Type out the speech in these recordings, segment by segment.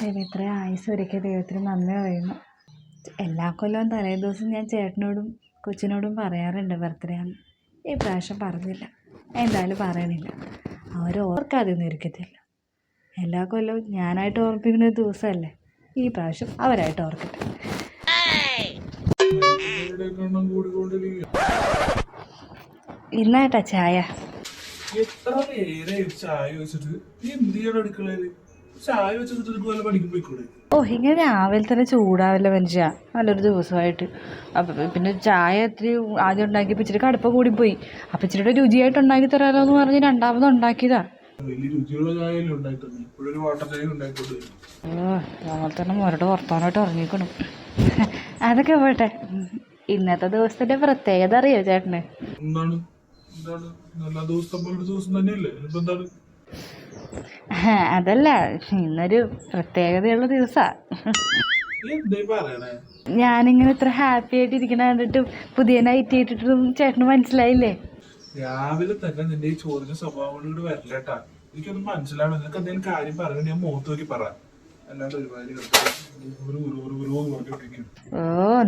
ദൈവം ഇത്രയും ആയുസ് ഒരുക്കിയ ദൈവത്തിന് നന്ദി പറയുന്നു. എല്ലാ കൊല്ലവും തലേ ദിവസം ഞാൻ ചേട്ടനോടും കൊച്ചിനോടും പറയാറുണ്ട് ബർത്ത്ഡേ ആണ് ഈ പ്രാവശ്യം പറഞ്ഞില്ല. എന്തായാലും പറയണില്ല. അവർ ഓർക്കാതെയൊന്നും ഇരിക്കത്തില്ല. എല്ലാ കൊല്ലവും ഞാനായിട്ട് ഓർപ്പിക്കുന്ന ഒരു ദിവസമല്ലേ? ഈ പ്രാവശ്യം അവരായിട്ട് ഓർക്കട്ടെ. ഇന്നായിട്ടാ ചായ? എത്ര പേരെ ചായ വെച്ചിട്ട് നീ എന്ത് ചെയ്യണം ഓ ഇങ്ങനെ രാവിലെ തന്നെ ചൂടാവില്ല മനുഷ്യ. നല്ലൊരു ദിവസമായിട്ട്. അപ്പം പിന്നെ ചായ ഇത്തിരി ആദ്യം ഉണ്ടാക്കിയപ്പോൾ ഇച്ചിരി കടുപ്പ കൂടി കൂടിപ്പോയി അപ്പം ഇച്ചിരി രുചിയായിട്ട് ഉണ്ടാക്കി തരാമല്ലോ എന്ന് പറഞ്ഞ് രണ്ടാമത് ഉണ്ടാക്കിയതാ. രാവിലെ തന്നെ മുരട് വർത്താനായിട്ട് ഇറങ്ങിക്കണം അതൊക്കെ പോട്ടെ. ഇന്നത്തെ ദിവസത്തിന്റെ പ്രത്യേകത അറിയോ ചേട്ടന്? എന്താണ്? എന്താണ്? നല്ല ദിവസം പോലെ ദിവസം തന്നെയല്ലേ? ഇപ്പൊ എന്താണ്? അതല്ല. ഇന്നൊരു പ്രത്യേകതയുള്ള ദിവസാ. നീ എന്തേ പറയണേ? ഞാനിങ്ങനെ ഇത്ര ഹാപ്പി ആയിട്ട് ഇരിക്കണ കണ്ടിട്ട് പുതിയ നൈറ്റ് ഇട്ടിട്ടും ചേട്ടന് മനസ്സിലായില്ലേ? രാവിലെ തന്നെ നിന്റെ ഈ ചോദ്യ സ്വഭാവം കൊണ്ട് വരില്ലട്ടാ എനിക്കൊന്നും മനസ്സിലാണ് നിനക്ക് എന്തെങ്കിലും കാര്യം പറഞ്ഞു ഞാൻ മുഖത്ത് നോക്കി പറ. ഓ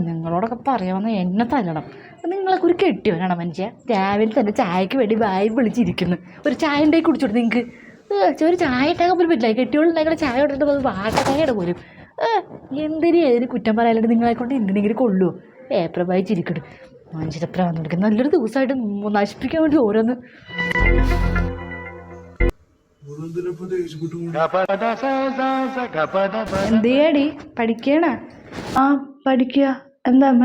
നിങ്ങളോടൊക്കെ പറയാമെന്ന് എന്നെ തല്ലണം. നിങ്ങളൊക്കെ ഒരു കെട്ടിയോനാണ് മനുഷ്യ? രാവിലെ തന്നെ ചായക്ക് വേണ്ടി വായി വിളിച്ചിരിക്കുന്നു. ഒരു ചായ ഉണ്ടാക്കി കുടിച്ചോട്ടെ നിങ്ങൾക്ക് ഒരു ചായ ഉണ്ടാക്കാൻ പോലും പറ്റില്ല കെട്ടിയോളുണ്ടാക്കുന്ന ചായ ഇട്ടിട്ട് പോലും വാട്ടക്കായുടെ പോലും. എന്തിനും ഏതിന് കുറ്റം പറയാനായിട്ട് നിങ്ങളെ കൊണ്ട് എന്തിനെങ്കിലും കൊള്ളുമോ ഏപ്രിൽ വായിച്ചിരിക്കട്ടെ മനുഷ്യരെ പ്രാന്ത് കൊടുക്കും. നല്ലൊരു ദിവസമായിട്ട് നശിപ്പിക്കാൻ വേണ്ടി ഓരോന്ന്. എന്തേടി? പഠിക്കണ? ആ പഠിക്കുക എന്താ അമ്മ?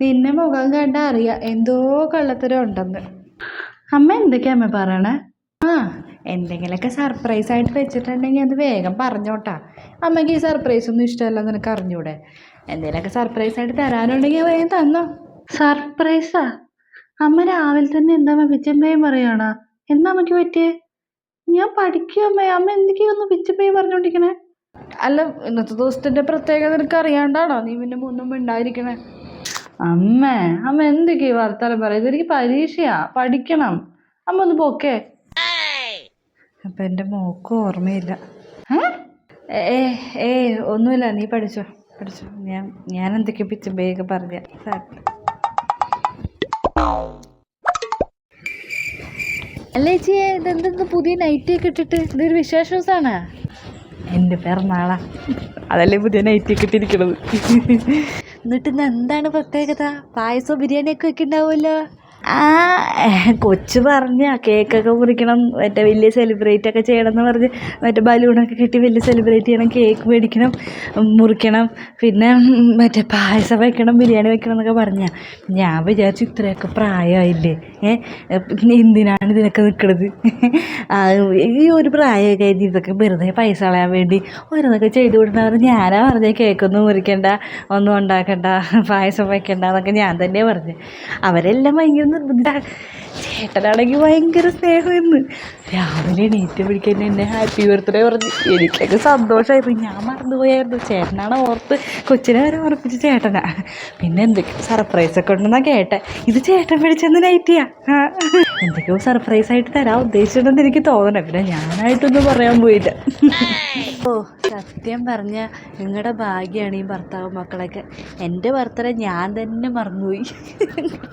നിന്നെ മുഖം കണ്ടാ അറിയാം. എന്തോ കള്ളത്തരം ഉണ്ടെന്ന്. അമ്മ എന്തൊക്കെയാ അമ്മ പറയണേ? എന്തെങ്കിലുമൊക്കെ സർപ്രൈസ് ആയിട്ട് വെച്ചിട്ടുണ്ടെങ്കിൽ അത് വേഗം പറഞ്ഞോട്ടാ. അമ്മയ്ക്ക് ഈ സർപ്രൈസ് ഒന്നും ഇഷ്ടമല്ല നിനക്ക് അറിഞ്ഞൂടെ? എന്തെങ്കിലുമൊക്കെ സർപ്രൈസ് ആയിട്ട് തരാനുണ്ടെങ്കിൽ വേഗം തന്നോ. സർപ്രൈസാ അമ്മ രാവിലെ തന്നെ എന്താ അമ്മ പിച്ചമ്പയും പറയണോ? എന്താ അമ്മയ്ക്ക് പറ്റിയേ? ഞാൻ പഠിക്കും അമ്മ. അമ്മ എന്തൊക്കെയൊന്ന് പിച്ചപ്പേ പറഞ്ഞോണ്ടിരിക്കണേ? അല്ല ഇന്നത്തെ ദിവസത്തിന്റെ പ്രത്യേകത നിനക്ക് അറിയാണ്ടാണോ? നീ പിന്നെ മുന്നും ഉണ്ടായിരിക്കണേ അമ്മ അമ്മ എന്തൊക്കെയാ വർത്താനം പറയുന്നത് എനിക്ക് പരീക്ഷയാ. പഠിക്കണം. അമ്മ ഒന്ന് പോക്കേ. അപ്പൊ എന്റെ മോക്ക് ഓർമ്മയില്ല. ഏ? ഏ ഒന്നുമില്ല നീ പഠിച്ചോ? പഠിച്ചോ. ഞാൻ ഞാൻ എന്തൊക്കെയാ വേഗം പറഞ്ഞ. അല്ല ചേച്ചി ഇതെന്തെന്ന് പുതിയ നൈറ്റി ഒക്കെ ഇട്ടിട്ട് ഇതൊരു വിശേഷ ദിവസമാണ് എന്റെ പിറന്നാളാ. അതല്ലേ പുതിയ നൈറ്റി ഒക്കെ ഇട്ടിരിക്കണത്. എന്നിട്ട് ഇന്ന് എന്താണ് പ്രത്യേകത? പായസോ ബിരിയാണിയൊക്കെ വെക്കുന്നുണ്ടാവുമല്ലോ? ആ കൊച്ചു പറഞ്ഞ കേക്കൊക്കെ മുറിക്കണം മറ്റേ വലിയ സെലിബ്രേറ്റ് ഒക്കെ ചെയ്യണം എന്ന് പറഞ്ഞ് മറ്റേ ബലൂണൊക്കെ കെട്ടി വലിയ സെലിബ്രേറ്റ് ചെയ്യണം കേക്ക് മേടിക്കണം മുറിക്കണം പിന്നെ മറ്റേ പായസം വെക്കണം ബിരിയാണി വെക്കണം എന്നൊക്കെ പറഞ്ഞാൽ ഞാൻ വിചാരിച്ചു ഇത്രയൊക്കെ പ്രായമായില്ലേ? ഏ എന്തിനാണ് ഇതിനൊക്കെ നിൽക്കണത് ഈ ഒരു പ്രായമൊക്കെ കഴിഞ്ഞ് ഇതൊക്കെ വെറുതെ പൈസ കളയാൻ വേണ്ടി ഓരോന്നൊക്കെ ചെയ്തു കൊടുക്കുന്നവർ ഞാനാ പറഞ്ഞ കേക്കൊന്നും മുറിക്കണ്ട ഒന്നും ഉണ്ടാക്കണ്ട പായസം വയ്ക്കണ്ട എന്നൊക്കെ ഞാൻ തന്നെ പറഞ്ഞു. അവരെല്ലാം ഭയങ്കര നിർബന്ധ ചേട്ടനാണെങ്കിൽ ഭയങ്കര സ്നേഹമെന്ന് രാവിലെ നീറ്റ് പിടിക്കാൻ എന്നെ ഹാപ്പി ബർത്ത്ഡേ പറഞ്ഞു. എനിക്കൊക്കെ സന്തോഷമായിരുന്നു ഞാൻ മറന്നുപോയായിരുന്നു. ചേട്ടനാണ് ഓർത്ത് കൊച്ചിനെ വരെ ഓർപ്പിച്ച് ചേട്ടനാ. പിന്നെ എന്തൊക്കെയോ സർപ്രൈസൊക്കെ ഉണ്ടെന്നാ കേട്ടെ. ഇത് ചേട്ടൻ പിടിച്ചെന്ന് നൈറ്റിയാ. എന്തൊക്കെയോ സർപ്രൈസായിട്ട് തരാൻ ഉദ്ദേശിച്ചിട്ടുണ്ടെന്ന് എനിക്ക് തോന്നണം. പിന്നെ ഞാനായിട്ടൊന്നും പറയാൻ പോയില്ല. ഓ സത്യം പറഞ്ഞ നിങ്ങളുടെ ഭാഗ്യമാണ് ഈ ഭർത്താവ് മക്കളൊക്കെ. എന്റെ ഭർത്താവ് ഞാൻ തന്നെ മറന്നുപോയി.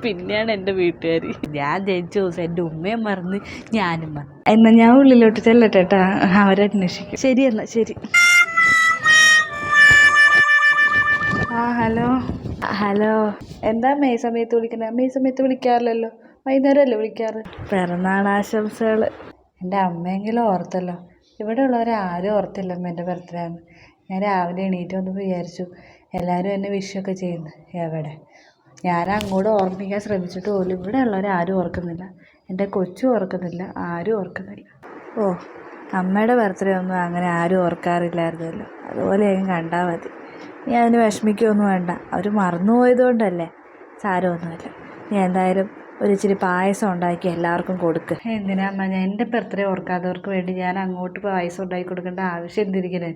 പിന്നെയാണ് എന്റെ വീട്ടുകാർ ഞാൻ ജനിച്ച ദിവസം എന്റെ ഉമ്മയും മറന്ന് ഞാനും മറന്നു. എന്നാൽ ഞാൻ ഉള്ളിലോട്ട് ചെല്ലട്ടെ കേട്ടാ അവരന്വേഷിക്കും ശരി എന്നാൽ ശരി. ആ ഹലോ. ഹലോ. എന്താ മെയ് സമയത്ത് വിളിക്കുന്നത് മെയ് സമയത്ത് വിളിക്കാറില്ലല്ലോ. വൈകുന്നേരമല്ലേ വിളിക്കാറ്? പിറന്നാൾ ആശംസകൾ എന്റെ അമ്മയെങ്കിലും ഓർത്തല്ലോ. ഇവിടെ ഉള്ളവരാരും ഓർത്തില്ലമ്മ എന്റെ ബർത്ത്ഡേ ആണ് ഞാൻ രാവിലെ എണീറ്റ് വന്ന് വിചാരിച്ചു എല്ലാവരും എന്നെ വിഷൊക്കെ ചെയ്യുന്നു. എവിടെ? ഞാൻ അങ്ങോട്ട് ഓർമ്മിക്കാൻ ശ്രമിച്ചിട്ട് പോലും ഇവിടെ ഉള്ളവരാരും ഓർക്കുന്നില്ല. എന്റെ കൊച്ചും ഓർക്കുന്നില്ല ആരും ഓർക്കുന്നില്ല. ഓ അമ്മയുടെ ബർത്ത്ഡേ ഒന്നും അങ്ങനെ ആരും ഓർക്കാറില്ലായിരുന്നല്ലോ. അതുപോലെ ഞാൻ കണ്ടാൽ മതി. ഞാൻ അതിന് വിഷമിക്കുകയൊന്നും വേണ്ട. അവർ മറന്നുപോയതുകൊണ്ടല്ലേ? സാരമൊന്നുമില്ല. നീ എന്തായാലും ഒരു ഇച്ചിരി പായസം ഉണ്ടാക്കി എല്ലാവർക്കും കൊടുക്കുക എന്തിനാ അമ്മ? ഞാൻ എന്റെ ബർത്ത്ഡേ ഓർക്കാത്തവർക്ക് വേണ്ടി ഞാൻ അങ്ങോട്ട് പായസം ഉണ്ടാക്കി കൊടുക്കേണ്ട ആവശ്യം എന്തിരിക്കുന്നത്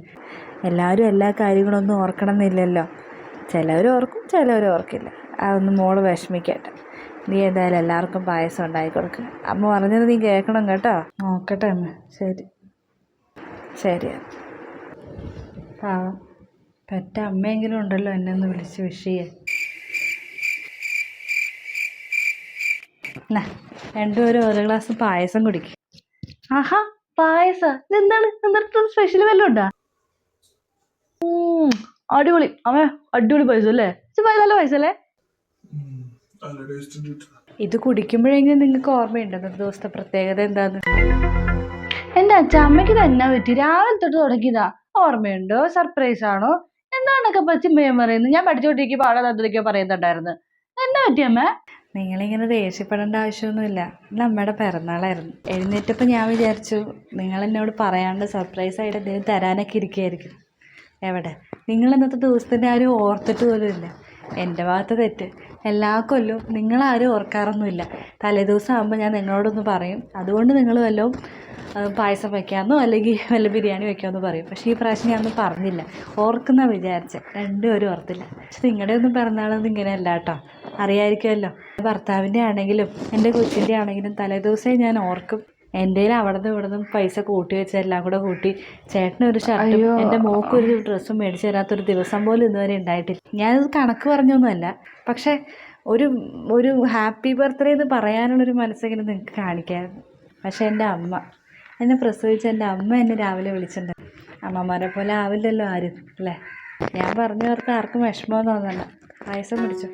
എല്ലാവരും എല്ലാ കാര്യങ്ങളൊന്നും ഓർക്കണം എന്നില്ലല്ലോ ചിലവർ ഓർക്കും ചിലവർ ഓർക്കില്ല. അതൊന്നും മോൾ വിഷമിക്കട്ടെ. നീ എന്തായാലും എല്ലാവർക്കും പായസം ഉണ്ടാക്കി കൊടുക്കുക അമ്മ പറഞ്ഞത് നീ കേൾക്കണം കേട്ടോ? നോക്കട്ടെ അമ്മ. ശരി. ശരി പാവം. പെറ്റ അമ്മയെങ്കിലും ഉണ്ടല്ലോ എന്നെ ഒന്ന് വിളിച്ച് വിഷ് ചെയ്യാൻ എന്നാ രണ്ടുപേരും ഓരോ ഗ്ലാസ് പായസം കുടിക്കും. ആഹാ പായസം. എന്താണ് എന്താ സ്പെഷ്യൽ വല്ലതും ഉണ്ടോ? അടിപൊളി. അമ്മ അടിപൊളി പായസം അല്ലേ? നല്ല പായസം അല്ലേ. ഇത് കുടിക്കുമ്പോഴെങ്കിലും നിങ്ങൾക്ക് ഓർമ്മയുണ്ടോ? ഇന്നത്തെ ദിവസത്തെ പ്രത്യേകത എന്താന്ന്? എന്റെ അച്ഛ അമ്മയ്ക്ക് തന്നെ പറ്റി? രാവിലെ തൊട്ട് തുടങ്ങിയതാ. ഓർമ്മയുണ്ടോ? സർപ്രൈസ് ആണോ? എന്താണൊക്കെ പച്ചിമ്മയും പറയുന്നത് ഞാൻ പഠിച്ചോണ്ടിരിക്കും പാടാതെ തന്നിരിക്കോ പറയുന്നുണ്ടായിരുന്നു. എന്നാ പറ്റി അമ്മ? നിങ്ങളിങ്ങനെ ദേഷ്യപ്പെടേണ്ട ആവശ്യമൊന്നുമില്ല. ഇന്ന് അമ്മയുടെ പിറന്നാളായിരുന്നു. എഴുന്നേറ്റപ്പോൾ ഞാൻ വിചാരിച്ചു നിങ്ങൾ എന്നോട് പറയാണ്ട് സർപ്രൈസായിട്ട് എന്തെങ്കിലും തരാനൊക്കെ ഇരിക്കുകയായിരിക്കും എവിടെ? നിങ്ങൾ ഇന്നത്തെ ദിവസത്തിന്റെ ആരും ഓർത്തിട്ട് പോലും ഇല്ല. എന്റെ ഭാഗത്ത് തെറ്റ്. എല്ലാ കൊല്ലവും നിങ്ങളാരും ഓർക്കാറൊന്നുമില്ല. തലേദിവസം ആകുമ്പോൾ ഞാൻ നിങ്ങളോടൊന്ന് പറയും. അതുകൊണ്ട് നിങ്ങൾ വല്ലതും പായസം വയ്ക്കാമെന്നോ അല്ലെങ്കിൽ വല്ല ബിരിയാണി വയ്ക്കാമെന്നോ പറയും. പക്ഷേ ഈ പ്രാവശ്യം ഞാനൊന്നും പറഞ്ഞില്ല. ഓർക്കുന്ന വിചാരിച്ചത് രണ്ടുപേരും ഓർത്തില്ല. പക്ഷെ നിങ്ങളുടെ ഒന്നും പിറന്നാളൊന്നും ഇങ്ങനെയല്ല കേട്ടോ. അറിയായിരിക്കുമല്ലോ. ഭർത്താവിന്റെ ആണെങ്കിലും എന്റെ കൊച്ചിന്റെ ആണെങ്കിലും തലേദിവസമേ ഞാൻ ഓർക്കും. എന്റെ അവിടെ നിന്ന് ഇവിടെ നിന്ന് പൈസ കൂട്ടി വെച്ച് എല്ലാം കൂടെ കൂട്ടി ചേട്ടനൊരു ഷർട്ടും എന്റെ മോക്കൊരു ഡ്രസ്സും മേടിച്ച് തരാത്തൊരു ദിവസം പോലും ഇന്നുവരെ ഉണ്ടായിട്ടില്ല. ഞാനത് കണക്ക് പറഞ്ഞൊന്നുമല്ല. പക്ഷേ ഒരു ഒരു ഹാപ്പി ബർത്ത്ഡേ എന്ന് പറയാനുള്ളൊരു മനസ്സെങ്കിലും നിങ്ങൾക്ക് കാണിക്കായിരുന്നു. പക്ഷേ എന്റെ അമ്മ എന്നെ പ്രസവിച്ച എന്റെ അമ്മ എന്നെ രാവിലെ വിളിച്ചിട്ടുണ്ട്. അമ്മമാരെ പോലെ ആവില്ലല്ലോ ആരും അല്ലേ? ഞാൻ പറഞ്ഞു ഓർത്ത് ആർക്കും വിഷമം തോന്നണ്ട. പായസം കുടിച്ചു?